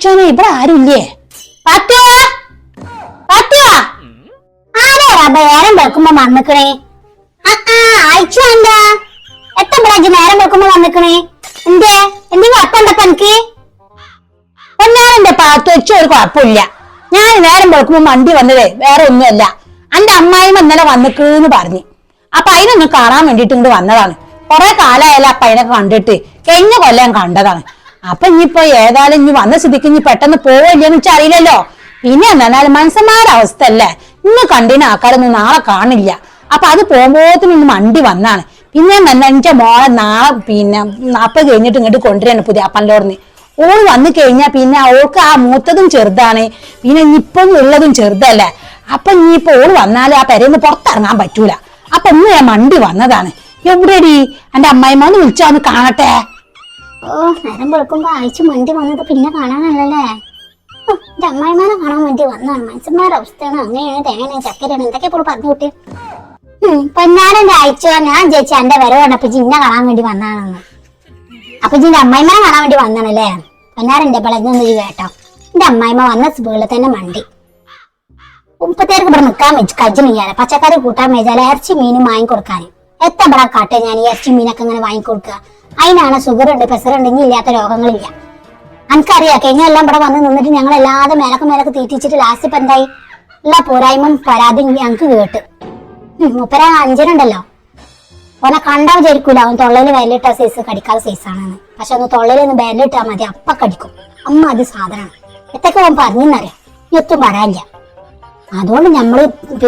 പഠിച്ചോനെ ഇവിടെ ആരുമില്ലേ? പാത്യ പാത്യ ആരാ നേരം വെക്കുമ്പോ വന്നിക്കണേ? അയച്ചു എന്താ എത്തപ്പോഴാ നേരം വെക്കുമ്പോ വന്നിക്കണേ? എന്തേ? എന്തെങ്കിലും അപ്പം ഉണ്ടപ്പ എനിക്ക്? പൊന്നാരന്റെ പാത്തു വെച്ച ഒരു കുഴപ്പമില്ല. ഞാൻ നേരം വെക്കുമ്പോ വണ്ടി വന്നതേ വേറെ ഒന്നുമല്ല. എന്റെ അമ്മായിമ്മ ഇന്നലെ വന്നിക്കണെന്ന് പറഞ്ഞു. അപ്പൊ അതിനൊന്ന് കാണാൻ വേണ്ടിട്ട് ഇങ്ങോട്ട് വന്നതാണ്. കൊറേ കാലമായാലും അപ്പൊ അതിനെ കണ്ടിട്ട് കഴിഞ്ഞ കൊല്ലം കണ്ടതാണ്. അപ്പൊ ഇനിയിപ്പോ ഏതായാലും ഇനി വന്ന സ്ഥിതിക്ക് ഇനി പെട്ടെന്ന് പോവില്ലെന്ന് വെച്ചാൽ അറിയില്ലല്ലോ. പിന്നെ എന്നാലും മനസ്സന്മാരുടെ അവസ്ഥ അല്ലേ ഇന്ന് കണ്ടിന് ആൾക്കാരൊന്നും നാളെ കാണില്ല. അപ്പൊ അത് പോകുമ്പോഴത്തേനും ഇന്ന് വണ്ടി വന്നാണ്. പിന്നെ എന്നെ മോളെ നാളെ പിന്നെ നാപ്പത് കഴിഞ്ഞിട്ട് ഇങ്ങോട്ട് കൊണ്ടുവരാണ് പുതിയ അപ്പനിലോർന്ന് ഓൾ വന്നു കഴിഞ്ഞാൽ പിന്നെ ഓൾക്ക് ആ മൂത്തതും ചെറുതാണ്. പിന്നെ ഇപ്പം ഉള്ളതും ചെറുതല്ലേ. അപ്പൊ ഇനിയിപ്പോ ഓൾ വന്നാലേ ആ പെരേന്ന് പുറത്തിറങ്ങാൻ പറ്റൂല. അപ്പൊ ഇന്ന് ഞാൻ മണ്ടി വന്നതാണ്. എവിടെടി? എന്റെ അമ്മായിമ്മ ഒന്ന് വിളിച്ചാന്ന് കാണട്ടെ? ഓ നേരം വെളുക്കുമ്പോ അയച്ചു മണ്ടി വന്നത് പിന്നെ കാണാനല്ലല്ലേ? എന്റെ കാണാൻ വേണ്ടി വന്നാണ് മനുഷ്യന്മാരുടെ അവസ്ഥയാണ്. അങ്ങനെയാണ് തേങ്ങയാണ് ചക്കരയാണ്. എന്തൊക്കെ ഇപ്പോൾ പറഞ്ഞു കൂട്ടി? പൊന്നാരന്റെ അയച്ചോ ഞാൻ ചേച്ചി എന്റെ വരവാണ് അപ്പൊ ജിന്നെ കാണാൻ വേണ്ടി വന്നാണെന്ന് അപ്പൊ ജിന്റെ അമ്മായിമാരെ കാണാൻ വേണ്ടി വന്നാണല്ലേ പൊന്നാരന്റെ പിളഞ്ഞൊന്ന് കേട്ടോ. എന്റെ അമ്മായിമ്മ വന്ന സ്പീഡിൽ തന്നെ മണ്ടി. മുപ്പത്തേർക്ക് ഇവിടെ നിൽക്കാൻ വെച്ച് കജ്ജണിയാല പച്ചക്കറി കൂട്ടാൻ വെച്ചാൽ ഇറച്ചി മീനും വാങ്ങിക്കൊടുക്കാൻ. എത്ര ഇവിടെ കാട്ടെ ഞാൻ ഇറച്ചി മീനൊക്കെ ഇങ്ങനെ വാങ്ങിക്കൊടുക്കുക? അതിനാണ് പ്രഷർ ഉണ്ട് ഇനി ഇല്ലാത്ത രോഗങ്ങളില്ല. എനിക്കറിയാം കഴിഞ്ഞ എല്ലാം ഇവിടെ വന്ന് നിന്നിട്ട് ഞങ്ങൾ എല്ലാതെ മേലക്ക് മേലക്ക് തീറ്റിച്ചിട്ട് ലാസ്റ്റ് ഇപ്പൊ എന്തായി? എല്ലാ പോരായ്മയും പരാതിയും ഞങ്ങൾക്ക് കേട്ട്. മുപ്പര അഞ്ചനുണ്ടല്ലോ ഓനെ കണ്ടാൽ വിചാരിക്കൂല അവൻ തൊള്ളയിൽ വിരലിട്ട സൈസ് കടിക്കാത്ത സൈസാണെന്ന് പക്ഷെ ഒന്ന് തൊള്ളയിൽ ഒന്ന് വിരലിട്ടാ മതി അപ്പ കടിക്കും. അമ്മ അത് സാധനമാണ് എത്തൊക്കെ അവൻ പറഞ്ഞെന്നറിയാം? ഒത്തും പറയാനില്ല അതുകൊണ്ട് നമ്മൾ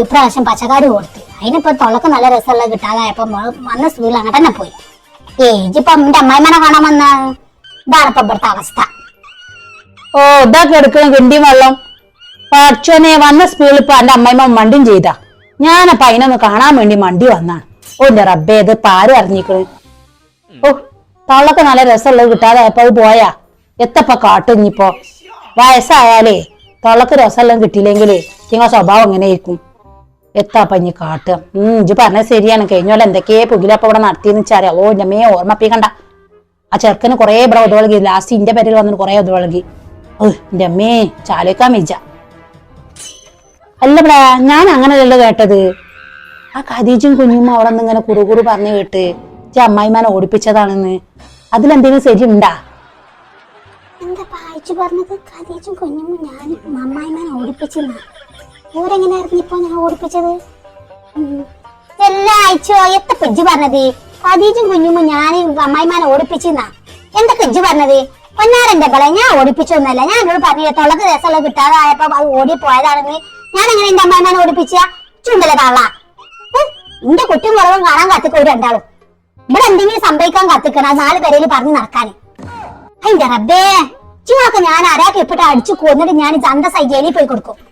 ഇപ്രാവശ്യം പച്ചക്കാർ കൊടുത്ത്. അതിനിപ്പോ തൊള്ളക്ക് നല്ല രസമുള്ള കിട്ടാതായപ്പോ വന്ന സ്കൂളിൽ അങ്ങനെ തന്നെ പോയി. ഏജിപ്പം എന്റെ അമ്മായിമാനെ കാണാൻ വന്ന ഇതാണ് ഇപ്പൊ ഇവിടുത്തെ അവസ്ഥ. ഓ ഇതാ എടുക്കണം കിണ്ടിയും വെള്ളം. പഠിച്ചോനെ വന്ന സ്പീഡിൽ ഇപ്പൊ എന്റെ അമ്മായിമ്മ മണ്ടിയും ചെയ്താ. ഞാനപ്പൊ അതിനൊന്ന് കാണാൻ വേണ്ടി മണ്ടി വന്നാണ് ഓ എന്റെ റബ്ബേ ഇത് പാര് അറിഞ്ഞിക്കണ് ഓ തള്ളക്ക് നല്ല രസമുള്ളത് കിട്ടാതെ അപ്പൊ അത് പോയാ. എത്തപ്പ കാട്ടും ഇനിയിപ്പോ. വയസ്സായാലേ തള്ളക്ക് രസമെല്ലാം കിട്ടിയില്ലെങ്കിൽ നിങ്ങളെ സ്വഭാവം എങ്ങനെയായിരിക്കും എത്താപ്പ പഞ്ഞി ഉം ഇജ്ജ് പറഞ്ഞത് ശരിയാണ്. കഴിഞ്ഞോലെ എന്തൊക്കെയോ പുകിലപ്പ ഇവിടെ നടത്തിയെന്ന് വെച്ചാൽ ഓ എന്റെ മേ ഓർമ്മപ്പിക്കണ്ട ആ ചെറുക്കന് കുറെ ഇവിടെ ഒതുവളകി ലാസ്റ്റ് ഇന്റെ പേരിൽ വന്നിട്ട് കുറെ ഒതുവളകി ഓ എന്റെ അമ്മേ ചാലേക്കാൻ വെച്ച അല്ല ഇവിടെ ഞാൻ അങ്ങനെയല്ലല്ലോ കേട്ടത്. ആ ഖദീജും കുഞ്ഞുമ്മ അവിടെ നിന്ന് ഇങ്ങനെ കുറുകുറു പറഞ്ഞു കേട്ട് ഇജ്ജ് അമ്മായിമാനെ ഓടിപ്പിച്ചതാണെന്ന്. അതിലെന്തെങ്കിലും ഉണ്ടാ എന്താ പറഞ്ഞത്? ഖദീജും കുഞ്ഞും ഞാനും അമ്മായിമാനെ ഓടിപ്പിച്ചെന്ന? ഓരെങ്ങനെ അറിഞ്ഞിപ്പോ ഞാൻ ഓടിപ്പിച്ചത്. എല്ലാ അയച്ചോ എത്ര പെജ്ജ് പറഞ്ഞത്? കതീച്ചും കുഞ്ഞും ഞാൻ അമ്മായിമാനെ ഓടിപ്പിച്ചെന്നാ? എന്താ ഇജ്ജ് പറഞ്ഞത്? പൊന്നാരന്റെ പോലെ ഞാൻ ഓടിപ്പിച്ചൊന്നല്ല. ഞാൻ എന്നോട് പറഞ്ഞു തൊള്ളക്ക് രസമുള്ള കിട്ടാതായപ്പോ അത് ഓടി പോയതാണെന്ന്. ഞാൻ എങ്ങനെ എന്റെ അമ്മായിമാനെ ഓടിപ്പിച്ച? ചുണ്ടല തള്ള. ഉം. എന്റെ കുറ്റം കുറവും കാണാൻ കത്തിക്കോ രണ്ടാളും. ഇവിടെ എന്തെങ്കിലും സംഭവിക്കാൻ കത്തിക്കണം. നാല് പേരേൽ പറഞ്ഞു നടക്കാന്. അതിന്റെ റബ്ബേ. ചിങ്ങളൊക്കെ ഞാൻ ആരാക്കി ഇപ്പിട്ട് അടിച്ചു കൊന്നിട്ട് ഞാൻ ചന്ത സൈ ജയിലിൽ പോയി കൊടുക്കും.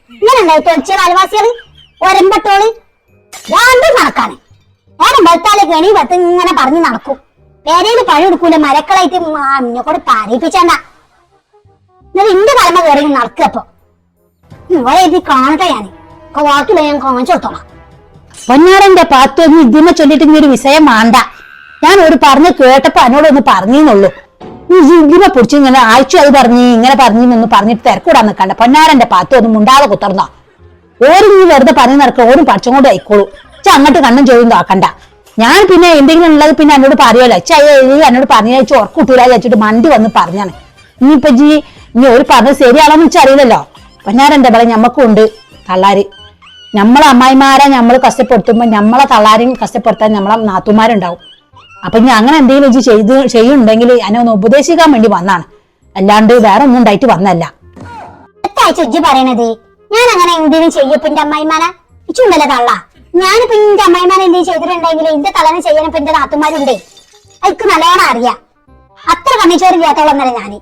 ഇങ്ങനെ പറഞ്ഞു നടക്കും. പേരയിൽ പഴി എടുക്കൂല മരക്കളായിട്ട് അമ്മിനെ കൂടെ പാരിപ്പിച്ചണ്ട. എന്നിട്ട് ഇന്റെ തലമ കയറി അപ്പൊ. ഓളെ ഇത് കാണട്ടെ ഞാൻ വാക്കില്ല ഞാൻ കാണിച്ചു കൊടുത്തോളാം. പൊന്നാരന്റെ പാത്തൊന്നും ഇതിനെ ചൊല്ലിട്ട് ഇനി ഒരു വിഷയം വേണ്ട ഞാൻ ഒരു പറഞ്ഞ് കേട്ടപ്പോ എന്നോടൊന്ന് പറഞ്ഞെന്നുള്ളൂ. നീ ഇതിനെ പിടിച്ച് ഇങ്ങനെ അയച്ചു അത് പറഞ്ഞു ഇങ്ങനെ പറഞ്ഞു എന്ന് പറഞ്ഞിട്ട് തിരക്കൂടാ നിൽക്കണ്ട. പൊന്നാരന്റെ പാത്തു ഒന്നും മുണ്ടാതെ കുത്തർന്നോ. ഓരും നീ വെറുതെ പറഞ്ഞു നടക്കുക ഓരും പഠിച്ചും കൊണ്ട് ആയിക്കോളൂ. ചെ അങ്ങോട്ട് കണ്ണും ചെയ്തും താക്കണ്ട ഞാൻ പിന്നെ എന്തെങ്കിലും ഉള്ളത് പിന്നെ എന്നോട് പറയുമല്ലോ. ച എന്നോട് പറഞ്ഞു അയച്ചു ഉറക്കൂട്ടൂല വെച്ചിട്ട് മണ്ടി വന്ന് പറഞ്ഞാണ്. ഇനിയിപ്പൊ ജി ഇനി ഒരു പറഞ്ഞത് ശരിയാണോന്ന് വെച്ചാൽ അറിയില്ലല്ലോ. പൊന്നാരന്റെ ബലം ഞമ്മക്കും ഉണ്ട് തള്ളാര്. നമ്മളെ അമ്മായിമാരെ നമ്മൾ കഷ്ടപ്പെടുത്തുമ്പോ നമ്മളെ തള്ളാരെയും കഷ്ടപ്പെടുത്താൻ നമ്മളെ നാത്തുമാരുണ്ടാവും അപ്പൊ ഇനി അങ്ങനെ എന്തെങ്കിലും ഇജ്ജ് ചെയ്ത് ചെയ്യുന്നുണ്ടെങ്കിൽ എന്നെ ഒന്ന് ഉപദേശിക്കാൻ വേണ്ടി വന്നാണ്. അല്ലാണ്ട് വേറെ ഒന്നും ഉണ്ടായിട്ട് വന്നല്ല ഉജ്ജി പറയണത് ഞാൻ അങ്ങനെ എന്തെങ്കിലും ചെയ്യപ്പോ എന്റെ അമ്മായിമാനെ ഇച്ചുണ്ടല്ലോ തള്ള. ഞാനിപ്പോ എന്റെ അമ്മായിമാനെ എന്തെങ്കിലും ചെയ്തിട്ടുണ്ടെങ്കിൽ എന്റെ തലനെ ചെയ്യാനിപ്പോ എന്റെ നാത്തുമാരുണ്ടേ അയക്ക് നല്ലോണം അറിയാം. അത്ര കമ്മിച്ചോറില്ലാത്തോളന്നല്ല ഞാൻ.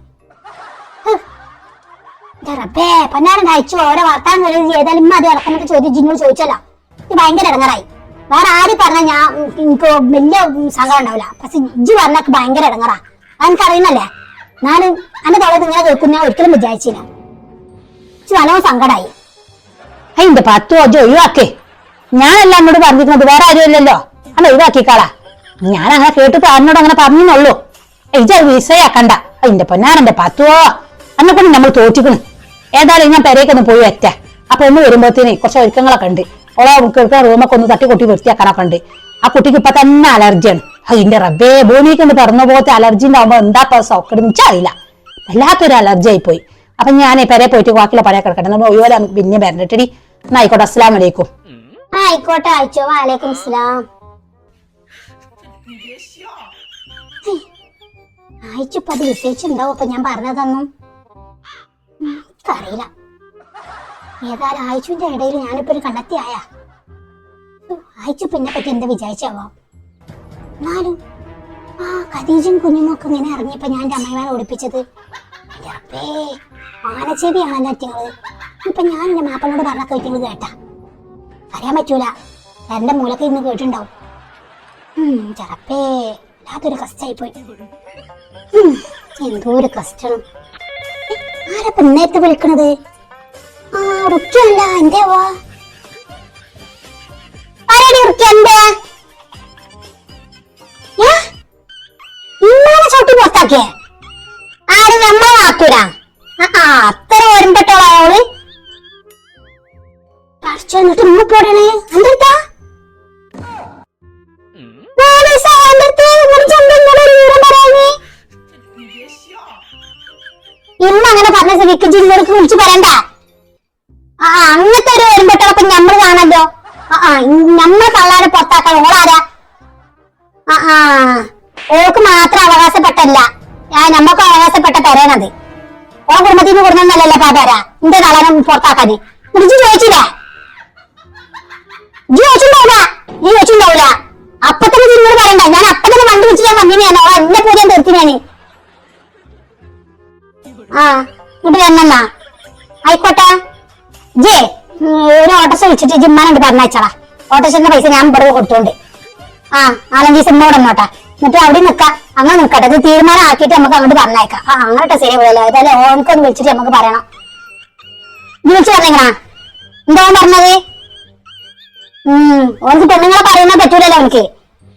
റബ്ബേ പൊന്നാരൻ അയച്ചു ഓരോ വർത്താനം ചെയ്താലും ഇമ്മ അത് ഇറക്കുന്നൊക്കെ ചോദ്യം ജിന്നോട് ചോദിച്ചല്ലോ. ഇത് ഭയങ്കര ഇടങ്ങറായി. വേറെ ആര് പറഞ്ഞാൽ ഞാൻ എനിക്ക് വലിയ സങ്കടം ഉണ്ടാവില്ല പക്ഷെ ഇജ്ജ് പറഞ്ഞൊക്കെ ഭയങ്കര ഇടങ്ങറാ. അതെനിക്ക് അറിയുന്നല്ലേ? ഞാൻ എന്റെ തൊള്ളത് ഇങ്ങനെ കേൾക്കുന്ന ഒരിക്കലും വിചാരിച്ചില്ല. ഇച്ചു നല്ലോണം സങ്കടായി. അതിന്റെ പത്ത് അജ് ഒഴിവാക്കേ. ഞാനല്ല എന്നോട് പറഞ്ഞിരിക്കുന്നത്? വേറെ ആരുമല്ലല്ലോ. അല്ല ഒഴിവാക്കിക്കാളാ ഞാൻ അങ്ങനെ കേട്ടിട്ട് ആരിനോട് അങ്ങനെ പറഞ്ഞെന്നുള്ളൂ ഇജ വിസയാക്കണ്ട അതിന്റെ പൊന്നാനെന്റെ പത്തുവോ? അന്നെ കൊണ്ട് നമ്മൾ തോറ്റിക്കണ്. ഏതായാലും ഞാൻ പെരേക്കൊന്ന് പോയി വറ്റ അപ്പൊ ഒന്ന് വരുമ്പോഴത്തേനെ കുറച്ച് ഒരുക്കങ്ങളൊക്കെ ഉണ്ട്. ഓളെ കേൾക്കാൻ റൂമൊക്കെ ഒന്ന് തട്ടിക്കൊട്ടി വൃത്തിയാക്കാനൊക്കെ ഉണ്ട് ആ കുട്ടിക്ക് ഇപ്പൊ തന്നെ അലർജിയാണ് അതിന്റെ റബ്ബേ ഭൂമിക്ക് ഉണ്ട് പറഞ്ഞ പോലത്തെ അലർജി ഉണ്ടാവുമ്പോ എന്താ സൗകര്യം അറിയില്ല വല്ലാത്തൊരു അലർജി ആയി പോയി അപ്പൊ ഞാൻ പെരെ പോയിട്ട് ബാക്കിയുള്ള പഴയ കിടക്കട്ടെ നമ്മൾ ഒഴിവല പിന്നെ വരണ്ടിട്ടടി എന്നാ ആയിക്കോട്ടെ അസ്സലാം വലൈക്കും. ആയിക്കോട്ടെ അയച്ചോ വാലേക്കും ഇസ്ലാം അയച്ചപ്പോ അത് വിശേഷിച്ചുണ്ടാവും അപ്പൊ ഞാൻ പറഞ്ഞതൊന്നും എനിക്കറിയില്ല. ഏതായാലും ആയിച്ചുവിന്റെ ഇടയിൽ ഞാനിപ്പോ ഒരു കണ്ടെത്തിയായ അയച്ചു പിന്നെ പറ്റി എന്താ വിചാരിച്ചാവോ? എന്നാലും ആ ഖദീജും കുഞ്ഞുമൊക്കെ ഇങ്ങനെ ഇറങ്ങിയപ്പോ ഞാൻ എന്റെ അമ്മമാരെ ഓടിപ്പിച്ചത്. ആനച്ചെവിയാണല്ലോ അറ്റങ്ങൾ ഇപ്പൊ ഞാൻ എന്റെ മാപ്പനോട് പറഞ്ഞ കേട്ടിങ്ങൾ കേട്ടാ. അറിയാൻ പറ്റൂല. എന്റെ മൂലക്ക് ഇന്ന് കേട്ടിണ്ടാവും ചെറപ്പേ വല്ലാത്തൊരു കഷ്ടായി പോയി എന്തോ ഒരു കഷ്ടം. ആരപ്പ നേരത്തെ വിളിക്കണത്? ആ റുക്കല്ല എന്തേ? വാ ആരാടി റുക്ക? എന്താ? ഇന്നാലെ ചവിട്ടി പുറത്താക്കിയേ? ആരും നമ്മളെ ആക്കൂല അത്ര വരുമ്പട്ടോളാ അവൾ പഠിച്ചോ എന്നിട്ട് ഉമ്മ പോടണേ എന്തെടുത്താ ഇമ്മ അങ്ങനെ പറഞ്ഞ സ്ഥിതിക്ക് ജില്ലർക്ക് വിളിച്ചു പറയണ്ട. ഞമ്മളെ തള്ളാരെ പുറത്താക്കാൻ ഓളാരാ? ആ ഓൾക്ക് മാത്രം അവകാശപ്പെട്ടല്ല. നമ്മക്ക് അവകാശപ്പെട്ട തരണത് ഓ കുടുംബത്തിൽ നിന്ന് കൊടുക്കുന്നല്ലേ പാട്ടാരാ എന്റെ തള്ളാനെ പുറത്താക്കാന്. വിളിച്ചു ചോദിച്ചില്ലേ? നീ ചോദിച്ചിണ്ടാവില്ല നീ ചോദിച്ചിണ്ടാവില്ല അപ്പൊ തന്നെ നിന്നോട് പറയണ്ട. ഞാൻ അപ്പൊ തന്നെ വണ്ടി വെച്ച് ഞാൻ വന്നിനെയാണ് ഓ എന്നെ പൂജ തീർത്തിനാണ് ആ ഇവിടെ വന്നെന്നാ ആയിക്കോട്ടെ. ജേ ഒരു ഓട്ടോസ് വിളിച്ചിട്ട് ജിമ്മാനോട് പറഞ്ഞയച്ചാളാ ഓട്ടോസിന്റെ പൈസ ഞാൻ ഇവിടെ കൊടുത്തോണ്ട്. ആ നാലഞ്ച് ദിവസം ഇന്നോട് എന്നോട്ടെ എന്നിട്ട് അവിടെ നിക്ക അങ്ങനെ നിക്കട്ടെ ഇത് തീരുമാനം ആക്കിയിട്ട് നമുക്ക് അങ്ങോട്ട് പറഞ്ഞേക്കാം ആ ശരി ശരിയാവില്ല അതല്ലേ ഓനക്കൊന്ന് വിളിച്ചിട്ട് നമുക്ക് പറയണം. നീ വിളിച്ചു പറഞ്ഞേക്കണാ? എന്താ പറഞ്ഞത്? ഉം ഓനക്ക് പെണ്ണുങ്ങളെ പറയുന്ന പറ്റൂലല്ലോ എനിക്ക്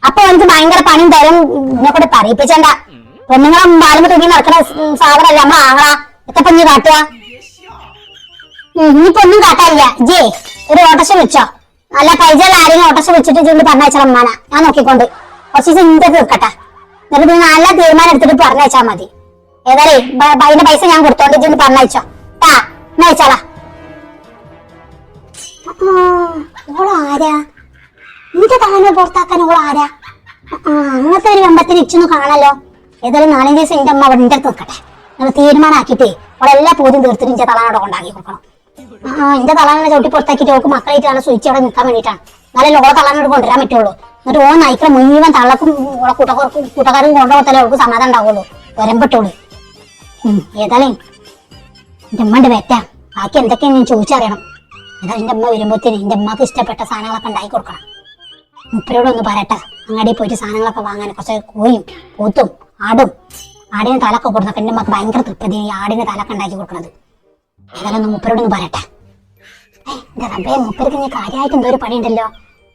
അപ്പൊ എനിക്ക് ഭയങ്കര പണിയും തരും ഇതിനെ കൂടെ പറയിപ്പിച്ചണ്ട. പെണ്ണുങ്ങളെ ബാലുമ്പ തുണി നടക്കുന്ന സാധനമല്ല. അല്ല ആങ്ങളാ. എത്തപ്പം നീ കാട്ടുക ഇനിയിപ്പോ ഒന്നും കാട്ടാനില്ല. ജേ ഒരു ഓട്ടോസ് വെച്ചോ നല്ല പൈസയുള്ള ആരെങ്കിലും ഓട്ടോസ് വെച്ചിട്ട് ചെന്ന് പറഞ്ഞയച്ചാൽ അമ്മാന ഞാൻ നോക്കിക്കൊണ്ട്. ദിവസം ഇന്റെ തീർക്കട്ടെ എന്നിട്ട് നീ നല്ല തീരുമാനം എടുത്തിട്ട് പറഞ്ഞയച്ചാൽ മതി. ഏതായാലേ അതിന്റെ പൈസ ഞാൻ കൊടുത്തോണ്ട് ചെന്ന് പറഞ്ഞയച്ചോ. ടാ എന്നയച്ചാളാ ആരാ? നിന്റെ തലനെ പുറത്താക്കാൻ ഓളാരാ ആ അങ്ങനത്തെ ഒരു വെമ്പത്തിന് ഇച്ചൊന്ന് കാണല്ലോ ഏതായാലും നാലഞ്ച് ദിവസം എന്റെ അമ്മ അവിടെ അടുത്ത് നിൽക്കട്ടെ. നിങ്ങൾ തീരുമാനമാക്കിയിട്ട് എല്ലാ പൂജ്യം തീർത്തിട്ട് എന്റെ തലാനോടെ കൊണ്ടാക്കി കൊടുക്കണം. എന്റെ തലാനെ ചവിട്ടി പുറത്താക്കിട്ട് ഓക്ക് മക്കളായിട്ടാണ് സ്വിച്ച് അവിടെ നിൽക്കാൻ വേണ്ടിയിട്ടാണ്. എന്നാലേ ഓളെ തലാനോട് കൊണ്ടുവരാൻ പറ്റുള്ളൂ. എന്നിട്ട് ഓ നയിക്കുന്ന മുഴുവൻ തള്ളക്കും കൂട്ടക്കാർക്കും കൂട്ടക്കാരും കൊണ്ടുപോകത്തല്ലേ അവൾക്ക് സമാധാനം ഉണ്ടാവുള്ളൂ. വരമ്പട്ടുള്ളൂ ഏതായാലും എന്റെ അമ്മന്റെ വെറ്റ ബാക്കി എന്തൊക്കെയാണ് ഞാൻ ചോദിച്ചറിയണം. എന്നാലും എന്റെ അമ്മ വരുമ്പോഴത്തേന് എന്റെ അമ്മയ്ക്ക് ഇഷ്ടപ്പെട്ട സാധനങ്ങളൊക്കെ ഉണ്ടാക്കി കൊടുക്കണം. മുപ്പരോട് ഒന്ന് പറയട്ടെ. അങ്ങാടി പോയിട്ട് സാധനങ്ങളൊക്കെ വാങ്ങാൻ കുറച്ച് കോയും പോത്തും ആടും ആടിന് തലൊക്കെ കൊടുത്തൊക്കെ എന്റെ അമ്മയ്ക്ക് ഭയങ്കര തൃപ്തി ആടിന് തലൊക്കെ ഉണ്ടാക്കി കൊടുക്കണത്. ഏതായാലും ഒന്ന് മുപ്പരോട് ഒന്ന് പറയട്ടെ? എന്താ റബ്ബേ മുപ്പർക്ക് നീ കാര്യമായിട്ട് എന്തോ ഒരു പണിയുണ്ടല്ലോ?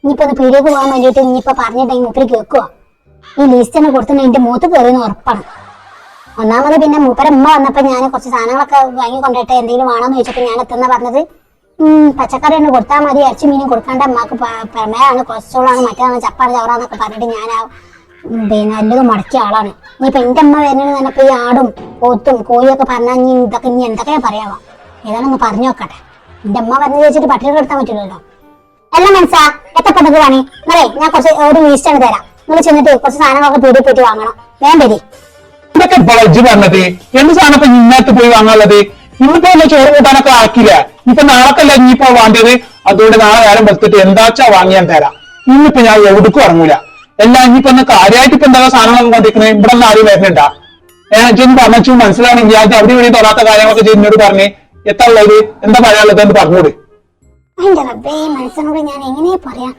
ഇനിയിപ്പോ ഒന്ന് പീടിയേക്ക് പോകാൻ വേണ്ടിയിട്ട് ഇനിയിപ്പോ പറഞ്ഞിട്ടുണ്ടെങ്കിൽ മൂപ്പര് കേൾക്കുവോ? ഈ ലിസ്റ്റ് തന്നെ കൊടുത്തു എന്റെ മൂത്ത് കയറിയെന്ന് ഉറപ്പാണ്. ഒന്നാമത് പിന്നെ മൂപ്പര ഉമ്മ വന്നപ്പോ ഞാൻ കുറച്ച് സാധനങ്ങളൊക്കെ വാങ്ങി കൊണ്ടിട്ട് എന്തെങ്കിലും വേണമെന്ന് ചോദിച്ചപ്പോ ഞാൻ എത്തുന്ന പറഞ്ഞത്? പച്ചക്കറി ഒന്ന് കൊടുത്താൽ മതി ഇറച്ചി മീനും കൊടുക്കാണ്ട് അമ്മയ്ക്ക് പ്രമേയാണ് കൊളസ്ട്രോളാണ് മറ്റേതാണ് ചപ്പാണ് ചവറാന്നൊക്കെ പറഞ്ഞിട്ട് ഞാൻ ആ പിന്നെ എല്ലതും മുടക്കിയ ആളാണ്. ഇനിയിപ്പോ എന്റെ അമ്മ വരുന്നത് പറഞ്ഞപ്പോ ഈ ആടും പോത്തും കോഴിയൊക്കെ പറഞ്ഞാൽ ഇനി ഇതൊക്കെ ഇനി എന്തൊക്കെയാ പറയാമോ ഏതായാലും ഒന്ന് പറഞ്ഞു നോക്കട്ടെ. എന്റെ അമ്മ പറഞ്ഞു ചോദിച്ചിട്ട് പട്ടികൾ എടുത്താൻ പറ്റില്ലല്ലോ എല്ലാം മനസ്സാ എത്തപ്പെട്ടത് പണി നിങ്ങളെ ഞാൻ കുറച്ച് ഒരു ലീസ്റ്റ് ആണ് തരാം. നിങ്ങൾ ചെന്നിട്ട് കുറച്ച് സാധനങ്ങളൊക്കെ പീടി പോയിട്ട് വാങ്ങണം. വേണ്ട ഇതൊക്കെ ബജ് പറഞ്ഞത്? എന്ത് സാധനം ഇപ്പൊ ഇന്നത്തെ പോയി വാങ്ങാനുള്ളത്? ഇന്നിപ്പോ ഒന്ന് ചോറ് കൂട്ടാനൊക്കെ ആക്കില്ല. ഇപ്പൊ നാളെക്കല്ല ഇനിയിപ്പോ വേണ്ടത് അതുകൊണ്ട് നാളെ നേരം വെച്ചിട്ട് എന്താച്ചാ വാങ്ങിയാൻ തരാം. ഇന്നിപ്പോ ഞാൻ എവിടേക്കും ഇറങ്ങൂല. എല്ലാം ഇനിയിപ്പോ ഒന്ന് കാര്യമായിട്ട് ഇപ്പൊ എന്താ സാധനങ്ങളൊക്കെ കൊണ്ടിരിക്കുന്നത് ഇവിടെ നിന്ന് ആരും വരുന്നുണ്ടാ ഏഹ് പറഞ്ഞു മനസ്സിലാണെങ്കിൽ ഞാൻ അവിടെ ഇവിടെ തൊടാത്ത കാര്യങ്ങളൊക്കെ ചെയ്യുന്നോട് പറഞ്ഞ് എത്താ ഉള്ളത് എന്താ പറയാനുള്ളത്? എന്ന് പറഞ്ഞോട് എന്റെ റബ്ബേ മനസ്സിനോട് ഞാൻ എങ്ങനെ പറയാ?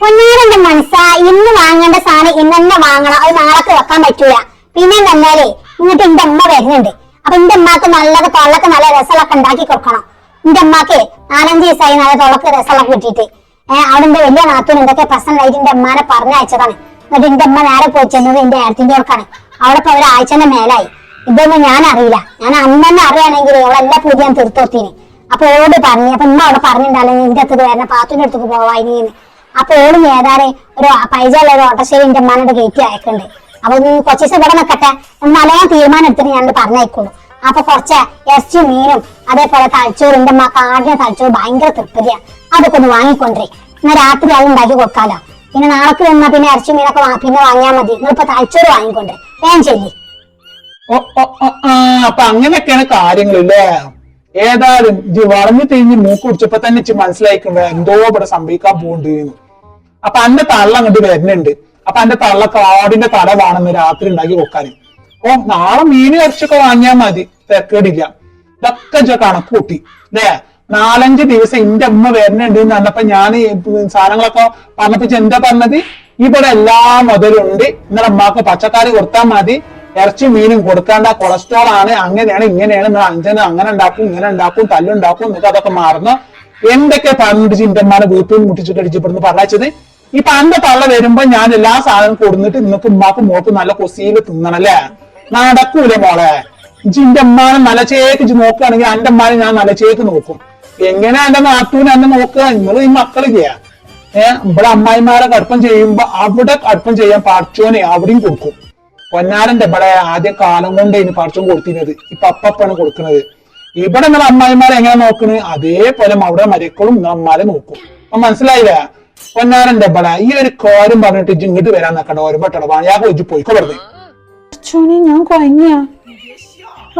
പൊന്നാരെന്റെ മനസ്സാ ഇന്ന് വാങ്ങേണ്ട സാധനം ഇന്ന് തന്നെ വാങ്ങണം. അത് നാളേക്ക് വെക്കാൻ പറ്റൂല. പിന്നെ തന്നാലേ ഇങ്ങോട്ട് എന്റെ അമ്മ വരുന്നുണ്ട്. അപ്പൊ എന്റെ അമ്മയ്ക്ക് നല്ലത് തൊള്ളക്ക് നല്ല രസമൊക്കെ ഉണ്ടാക്കി കൊടുക്കണം. എന്റെ അമ്മയ്ക്ക് നാലഞ്ച് ദിവസമായി നല്ല തൊള്ളക്ക് രസമൊക്കെ കിട്ടിയിട്ട്. ഏഹ് അവിടെ വലിയ നാത്തൂന് എന്തൊക്കെ പ്രശ്നമായിട്ട് എന്റെ അമ്മാനെ പറഞ്ഞയച്ചതാണ്. എന്നിട്ട് എന്റെ അമ്മ നേരെ പോയി ചെന്നത് എന്റെ ഏടത്തിന്റെ ഓർക്കാണ് അവിടെ ഇപ്പൊ ഒരാഴ്ചന്റെ മേലായി. ഇതൊന്നും ഞാൻ അറിയില്ല ഞാൻ അന്ന് അറിയാണെങ്കിൽ അവളെല്ലാം പൂജ ഞാൻ തീർത്തോത്തിന് അപ്പൊ ഓട് പറഞ്ഞു അപ്പൊ ഇമ്മ അവിടെ പറഞ്ഞിട്ടുണ്ടായിരുന്നു നിന്റെ അടുത്ത് വരണ പാത്തുന്റെ അടുത്തേക്ക് പോവാനിന്ന് അപ്പൊ ഓൾ ഏതാരെ ഒരു പൈസയുള്ള ഒരു ഓട്ടോശ്ശേരി എന്റെ അമ്മാനോട് കയറ്റി അയക്കുന്നുണ്ട് അപ്പൊ കുറച്ച് ദിവസം ഇവിടെ നിൽക്കട്ടെ മലയാളം തീരുമാനം എടുത്തിട്ട് ഞാൻ പറഞ്ഞേക്കുള്ളൂ അപ്പൊ കുറച്ച് ഇറച്ചി മീനും അതേപോലെ തലച്ചോറ് എന്റെ അമ്മ കാടിന്റെ തലച്ചോറ് ഭയങ്കര തൃപ്തിയാ. അതൊക്കെ ഒന്ന് വാങ്ങിക്കൊണ്ടേ എന്നാ രാത്രി അത് ഉണ്ടാക്കി കൊടുക്കാലോ. പിന്നെ നാളെ വന്നാ പിന്നെ ഇറച്ചി മീനൊക്കെ പിന്നെ വാങ്ങിയാൽ മതി. നിങ്ങളിപ്പോ തലച്ചോറ് വാങ്ങിക്കൊണ്ടേ വേഗം ചെല്ലി. അപ്പൊ അങ്ങനെയൊക്കെയാണ് കാര്യങ്ങൾ അല്ലേ ഏതായാലും ഇത് വളഞ്ഞു തിരിഞ്ഞ് മൂക്ക് കുടിച്ചപ്പോ തന്നെ ഇച്ച് മനസ്സിലായിക്കൊണ്ട് എന്തോ ഇവിടെ സംഭവിക്കാൻ പോകുന്നുണ്ട് അപ്പൊ അന്റെ തള്ള അങ്ങോട്ട് വരുന്നുണ്ട്. അപ്പൊ അന്റെ തള്ള കാടിന്റെ തല വേണമെന്ന് രാത്രി ഉണ്ടാക്കി വെക്കാൻ ഓ നാളെ മീന് ഇറച്ചൊക്കെ വാങ്ങിയാൽ മതി. തെക്കേടില്ല ഇതൊക്കെ ഇജ്ജ് കണക്ക് കൂട്ടി. അല്ലേ നാലഞ്ച് ദിവസം എന്റെ അമ്മ വരുന്നുണ്ട് എന്ന് പറഞ്ഞപ്പോ ഞാൻ സാധനങ്ങളൊക്കെ പറഞ്ഞപ്പോ എന്താ പറഞ്ഞത്? ഇവിടെ എല്ലാം മുതലുണ്ട് ഇന്നലെ അമ്മയ്ക്ക് പച്ചക്കറി കൊടുത്താൽ മതി. ഇറച്ചി മീനും കൊടുക്കേണ്ട കൊളസ്ട്രോൾ ആണ് അങ്ങനെയാണ് ഇങ്ങനെയാണ് നിങ്ങൾ അഞ്ചന അങ്ങനെ ഉണ്ടാക്കും ഇങ്ങനെ ഉണ്ടാക്കും തല്ലുണ്ടാക്കും നിങ്ങൾക്ക് അതൊക്കെ മാറുന്നു. എന്തൊക്കെ പറഞ്ഞിട്ട് ചിന്തന്മാരെ വീട്ടിൽ മുട്ടിച്ചിട്ട് അടിച്ചപ്പെടുന്നു പറഞ്ഞത് ഇപ്പൊ അന്റെ തള്ള വരുമ്പോ ഞാൻ എല്ലാ സാധനവും കൊടുന്നിട്ട് നിങ്ങൾക്ക് ഉമ്മാക്ക് മോക്ക് നല്ല കൊസിയിൽ തിന്നണല്ലേ നടക്കൂലേ മോളെ. ഇജിന്റെ അമ്മാനെ നല്ല ചേക്ക് നോക്കുകയാണെങ്കിൽ എന്റെ അമ്മാനെ ഞാൻ നല്ല ചേക്ക് നോക്കും. എങ്ങനെ എന്റെ നാത്തൂനെ എന്നെ നോക്കുക? നിങ്ങൾ ഈ മക്കളില്ല ഏഹ് ഇവിടെ അമ്മായിമാരെ കടുപ്പം ചെയ്യുമ്പോ അവിടെ കടുപ്പം ചെയ്യാൻ പാർച്ചോനെ അവിടെയും കൊടുക്കും. പൊന്നാരന്റെ ഇവിടെ ആദ്യ കാലം കൊണ്ട് ഇനി പറിച്ചും കൊടുത്തിരുന്നത്. ഇപ്പൊ അപ്പപ്പാണ് കൊടുക്കുന്നത്. ഇവിടെ നിങ്ങൾ അമ്മായിമാരെ എങ്ങനെ നോക്കണ്? അതേപോലെ അവിടെ മരക്കളും അമ്മാരെ നോക്കും. അപ്പൊ മനസ്സിലായില്ല? പൊന്നാരന്റെ ഇവിടെ ഈ ഒരു കാര്യം പറഞ്ഞിട്ട് ഇങ്ങോട്ട് വരാൻ നിൽക്കണ്ട ഓരോ ഞാൻ കൊച്ചു പോയിക്കോ വെറുതെ. അച്ഛനെ ഞാൻ കുഴങ്ങിയ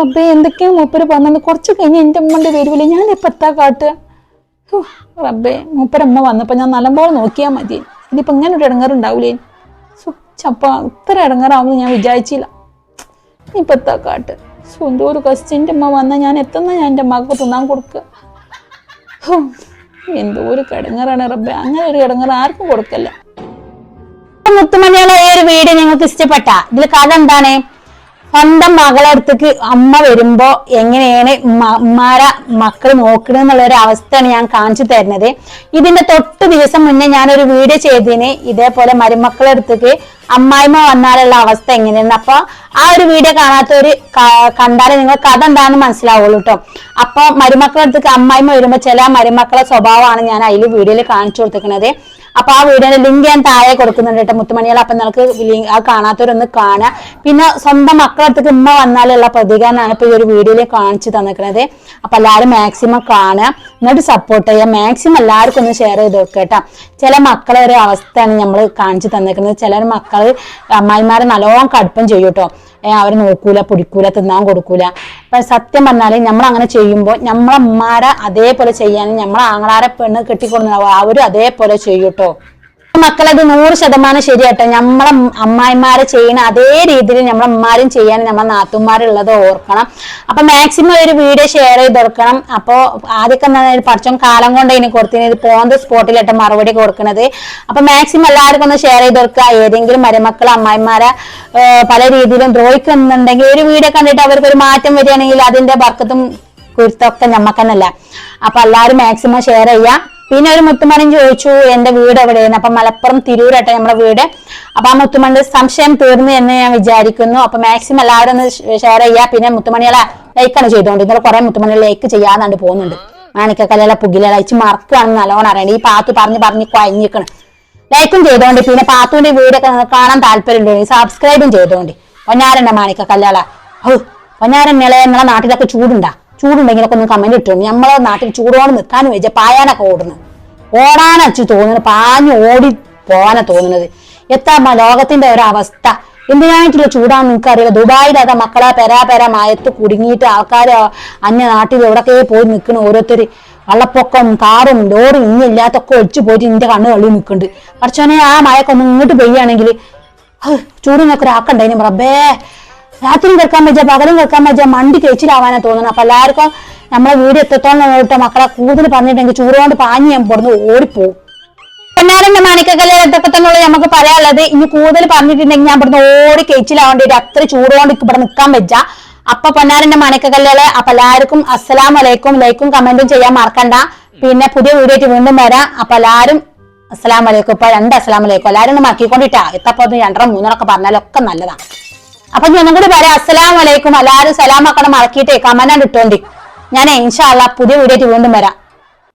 അപ്പേ എന്തൊക്കെയാ മൂപ്പര് പറഞ്ഞത്? കുറച്ച് കഴിഞ്ഞ് എന്റെ അമ്മന്റെ വരുവില്ല ഞാൻ ഇപ്പൊ എത്താ കാട്ട്? റബ്ബേ മൂപ്പരമ്മ വന്നപ്പോ ഞാൻ നല്ലപോലെ നോക്കിയാൽ മതി. ഇനിയിപ്പോ ഇങ്ങനെ ഒരു ഇടങ്ങാറുണ്ടാവില്ലേ ചപ്പ ഇത്ര ഇടങ്ങാറാവുമെന്ന് ഞാൻ വിചാരിച്ചില്ല. എത്താ കാട്ട്? സ്വന്തം ഒരു കസ്റ്റിന്റെ അമ്മ വന്നാൽ ഞാൻ എത്തുന്ന ഞാൻ എന്റെ അമ്മയ്ക്ക് തിന്നാൻ കൊടുക്കുക എന്തോ ഒരു കിടങ്ങറാണ് റബ്ബെ. അങ്ങനെ ഒരു കിടങ്ങറ ആർക്കും കൊടുക്കല്ല. മുത്തുമണിയുള്ള ഈ ഒരു വീഡിയോ നിങ്ങൾക്ക് ഇഷ്ടപ്പെട്ട ഇതിൽ കഥ എന്താണ്? സ്വന്തം മകളടുത്തേക്ക് അമ്മ വരുമ്പോ എങ്ങനെയാണ് ഉമ്മ- ഉമ്മാരെ മക്കൾ നോക്കണെന്നുള്ള ഒരു അവസ്ഥയാണ് ഞാൻ കാണിച്ചു തരുന്നത്. ഇതിന്റെ തൊട്ട് ദിവസം മുന്നേ ഞാനൊരു വീഡിയോ ചെയ്തതിന് ഇതേപോലെ മരുമക്കളുടെ അടുത്തേക്ക് അമ്മായിമ്മ വന്നാലുള്ള അവസ്ഥ എങ്ങനെയാണ്. അപ്പൊ ആ ഒരു വീഡിയോ കാണാത്തൊരു കണ്ടാലേ നിങ്ങൾ കഥ എന്താണെന്ന് മനസ്സിലാവുള്ളൂ കേട്ടോ അപ്പൊ മരുമക്കളുടെ അടുത്തേക്ക് അമ്മായിമ്മ വരുമ്പോ ചില മരുമക്കളെ സ്വഭാവമാണ് ഞാൻ അതിൽ വീഡിയോയിൽ കാണിച്ചു കൊടുത്തിരിക്കുന്നത്. അപ്പൊ ആ വീഡിയോയുടെ ലിങ്ക് ഞാൻ താഴെ കൊടുക്കുന്നുണ്ട് കേട്ടോ മുത്തുമണികൾ അപ്പൊ നിങ്ങൾക്ക് ആ കാണാത്തവരൊന്ന് കാണുക. പിന്നെ സ്വന്തം മക്കളടുത്തേക്ക് ഉമ്മ വന്നാലുള്ള പ്രതികരണമാണ് ഇപ്പൊ ഈ ഒരു വീഡിയോയിൽ കാണിച്ചു തന്നിരിക്കുന്നത്. അപ്പൊ എല്ലാവരും മാക്സിമം കാണുക. എന്നിട്ട് സപ്പോർട്ട് ചെയ്യുക. മാക്സിമം എല്ലാവർക്കും ഒന്ന് ഷെയർ ചെയ്ത് കൊടുക്കുക കേട്ടോ. ചില മക്കളെ ഒരു അവസ്ഥയാണ് നമ്മൾ കാണിച്ചു തന്നിരിക്കുന്നത്. ചില മക്കൾ അമ്മായിമാരെ നല്ലോണം കടുപ്പം ചെയ്യും കേട്ടോ. അവർ നോക്കൂല പിടിക്കൂല തിന്നാൻ കൊടുക്കൂല. അപ്പൊ സത്യം പറഞ്ഞാൽ നമ്മൾ അങ്ങനെ ചെയ്യുമ്പോൾ നമ്മളെ അമ്മാരെ അതേപോലെ ചെയ്യാനും നമ്മളെ ആങ്ങളാരെ പെണ്ണ് കെട്ടിക്കൊണ്ടു അവരും അതേപോലെ ചെയ്യൂട്ടോ. മക്കളത് നൂറ് ശതമാനം ശരിയാട്ടോ. നമ്മളെ അമ്മായിമാരെ ചെയ്യുന്ന അതേ രീതിയിൽ നമ്മളെ അമ്മാരും ചെയ്യാൻ നമ്മളെ നാത്തുമാരുള്ളത് ഓർക്കണം. അപ്പൊ മാക്സിമം ഒരു വീഡിയോ ഷെയർ ചെയ്ത് കൊടുക്കണം. അപ്പൊ ആദ്യമൊക്കെ എന്താ പഠിച്ചോൻ കാലം കൊണ്ട് ഇനി കൊടുത്തിന് ഇത് പോകുന്ന സ്പോട്ടിലിട്ട് മറുപടി കൊടുക്കണത്. അപ്പൊ മാക്സിമം എല്ലാവർക്കും ഒന്ന് ഷെയർ ചെയ്ത് കൊടുക്കുക. ഏതെങ്കിലും മരുമക്കൾ അമ്മായിമാരെ പല രീതിയിലും ദ്രോഹിക്കുന്നുണ്ടെങ്കിൽ ഒരു വീഡിയോ കണ്ടിട്ട് അവർക്ക് ഒരു മാറ്റം വരികയാണെങ്കിൽ അതിന്റെ ബർക്കത്തും കുരുത്തൊക്കെ ഞമ്മക്കന്നല്ല. അപ്പൊ എല്ലാവരും മാക്സിമം ഷെയർ ചെയ്യുക പിന്നെ ഒരു മുത്തുമണൻ ചോദിച്ചു എന്റെ വീട് എവിടെയായിരുന്നു? അപ്പൊ മലപ്പുറം തിരൂരട്ടെ നമ്മുടെ വീട്. അപ്പൊ ആ മുത്തുമണിന്റെ സംശയം തീർന്നു എന്ന് ഞാൻ വിചാരിക്കുന്നു. അപ്പൊ മാക്സിമം എല്ലാവരും ഒന്ന് ഷെയർ ചെയ്യുക പിന്നെ മുത്തുമണികളെ ലൈക്കാണ് ചെയ്തോണ്ട് ഇന്നലെ കുറെ മുത്തുമണികൾ ലൈക്ക് ചെയ്യാന്നാണ്ട് പോകുന്നുണ്ട്. മാണിക്കക്കലയിലെ പുകില അയച്ച് മറക്കുകയാണെന്ന് നല്ലോണം അറിയണം. ഈ പാത്തു പറഞ്ഞ് പറഞ്ഞ് കുഴഞ്ഞിക്കണം ലൈക്കും ചെയ്തോണ്ട്. പിന്നെ പാത്തുവിന്റെ വീടൊക്കെ കാണാൻ താല്പര്യമുണ്ട്. സബ്സ്ക്രൈബും ചെയ്തോണ്ട്. പൊന്നാരണ്ട മാണിക്ക ഓ പൊന്നാരണ്ണളെ നിങ്ങളെ നാട്ടിലൊക്കെ ചൂടുണ്ടാ? ചൂടുണ്ടെങ്കിലൊക്കെ ഒന്ന് കമന്റ് ഇട്ടു. നമ്മളെ നാട്ടിൽ ചൂടോടെ നിൽക്കാനും വെച്ച പായാനൊക്കെ ഓടുന്നു ഓടാനച്ചു തോന്നുന്നു പാഞ്ഞു ഓടി പോവാനാ തോന്നുന്നത്. എത്താ ലോകത്തിന്റെ ഒരവസ്ഥ. എന്തിനായിട്ടുള്ള ചൂടാന്ന് നിങ്ങൾക്ക് അറിയില്ല ദുബായിൽ അതാ മക്കളെ പെരാ മയത്ത് കുടുങ്ങിയിട്ട് ആൾക്കാർ അന്യ നാട്ടിൽ എവിടൊക്കെ പോയി നിൽക്കുന്നു ഓരോരുത്തർ വള്ളപ്പൊക്കം കാറും ലോറും ഇന്നില്ലാത്തൊക്കെ ഒഴിച്ചു പോയിട്ട് ഇന്റെ കണ്ണ് തള്ളി നിൽക്കുന്നുണ്ട് പറിച്ചോനെ ആ മയക്കൊന്ന് ഇങ്ങോട്ട് പെയ്യാണെങ്കിൽ ചൂടിനൊക്കെ ഒരാക്കണ്ടേ റബ്ബേ രാത്രിയും കേൾക്കാൻ പറ്റുക പകലും കേൾക്കാൻ പറ്റുക മണ്ടി കഴിച്ചിലാവാനാ തോന്നുന്നത്. അപ്പൊ എല്ലാവർക്കും നമ്മളെ വീട് എത്രത്തോളം നോട്ട് മക്കളെ കൂടുതൽ പറഞ്ഞിട്ടുണ്ടെങ്കിൽ ചൂടുകൊണ്ട് പാഞ്ഞ് ഞാൻ പുറത്ത് ഓടിപ്പോവും. പൊന്നാരന്റെ മാണിക്കക്കല്ല് ഇതൊക്കെ തന്നെയുള്ള നമുക്ക് പറയാനുള്ളത്. ഇനി കൂടുതൽ പറഞ്ഞിട്ടുണ്ടെങ്കിൽ ഞാൻ ഇവിടുന്ന് ഓടി കഴിച്ചിലാവേണ്ടി വരും. അത്ര ചൂടുകൊണ്ട് ഇവിടെ നിൽക്കാൻ വെച്ച അപ്പൊ പൊന്നാരന്റെ മാണിക്കക്കല്ലുകളെ അപ്പൊ എല്ലാവർക്കും അസ്സലാം വലൈക്കും ലൈക്കും കമന്റും ചെയ്യാൻ മറക്കണ്ട. പിന്നെ പുതിയ വീഡിയോ ആയിട്ട് വീണ്ടും വരാം. അപ്പൊ എല്ലാവരും അസ്സലാം വലൈക്കും ഇപ്പൊ രണ്ട് അസ്സലാം വലൈക്കും എല്ലാവരും ഒന്ന് മറക്കിക്കൊണ്ടിട്ടാ എത്തപ്പോ രണ്ടര മൂന്നരൊക്കെ പറഞ്ഞാലൊക്കെ നല്ലതാ അപ്പൊ ഞാൻ കൂടി പറയാം അസ്സലാം വലൈക്കും എല്ലാവരും സലാമാക്കണം മറക്കിയിട്ടേ കമനാണ് ഇട്ടോണ്ടി ഞാൻ ഇൻഷാല്ല പുതിയ വീഡിയോ വീണ്ടും വരാം.